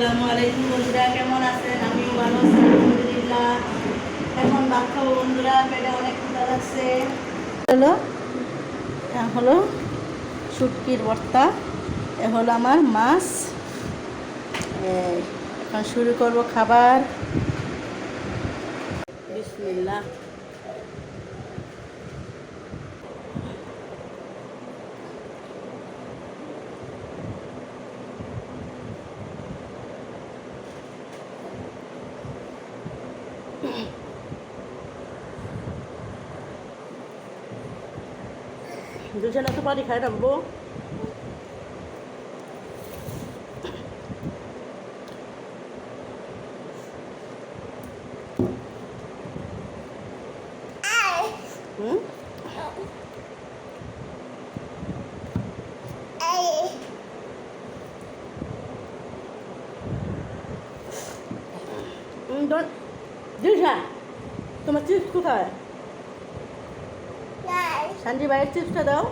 আসসালামু আলাইকুম বন্ধুরা, কেমন আছেন? আমিও ভালো আছি, আলহামদুলিল্লাহ। এখন ভাত বন্ধুরা, পেটে অনেক ক্ষুধা লাগছে। হলো হলো শুটকির ভর্তা, এ হলো আমার মাছ। এখন শুরু করব খাবার। বিসমিল্লাহ। দুজনে তো খাই রাখব দিশা তোমার চিপস কোথায়? সানজি ভাইয়ের চিপসটা দাও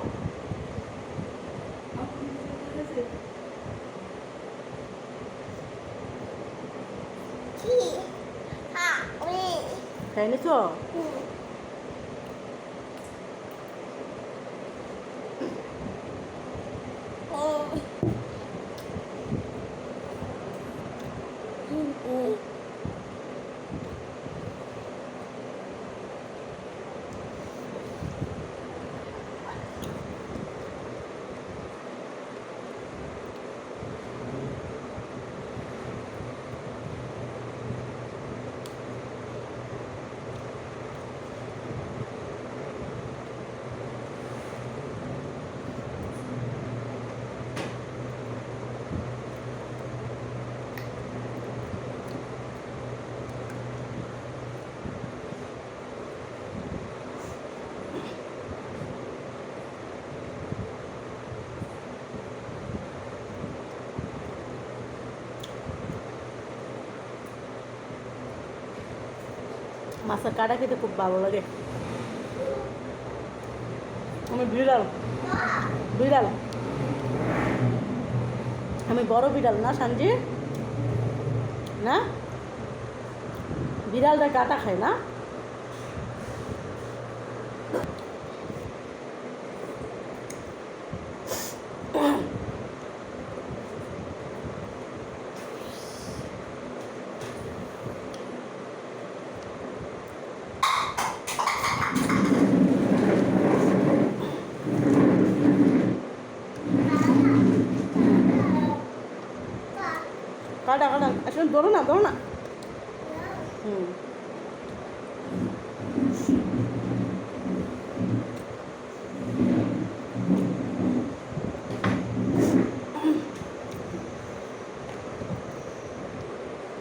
খাই নিছো মাছের কাটা খেতে খুব ভালো লাগে। আমি বিড়াল বিড়াল। আমি বড় বিড়াল না, সানজি? না? বিড়ালটা কাটা খায় না? আসলে না না। হুম।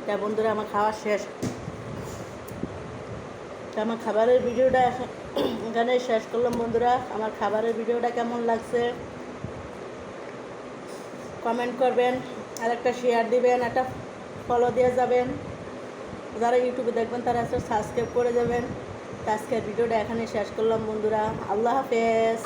তা বন্ধুরা, আমার খাওয়া শেষ। তা আমার খাবারের ভিডিওটা এখানে শেষ করলাম বন্ধুরা। আমার খাবারের ভিডিওটা কেমন লাগছে? কমেন্ট করবেন। আর একটা শেয়ার দিবেন, একটা ফলো দিয়ে যাবেন। যারা ইউটিউবে দেখবেন, তারা সাবস্ক্রাইব করে যাবেন। আজকের ভিডিওটা এখানে শেষ করলাম বন্ধুরা। আল্লাহ হাফেজ।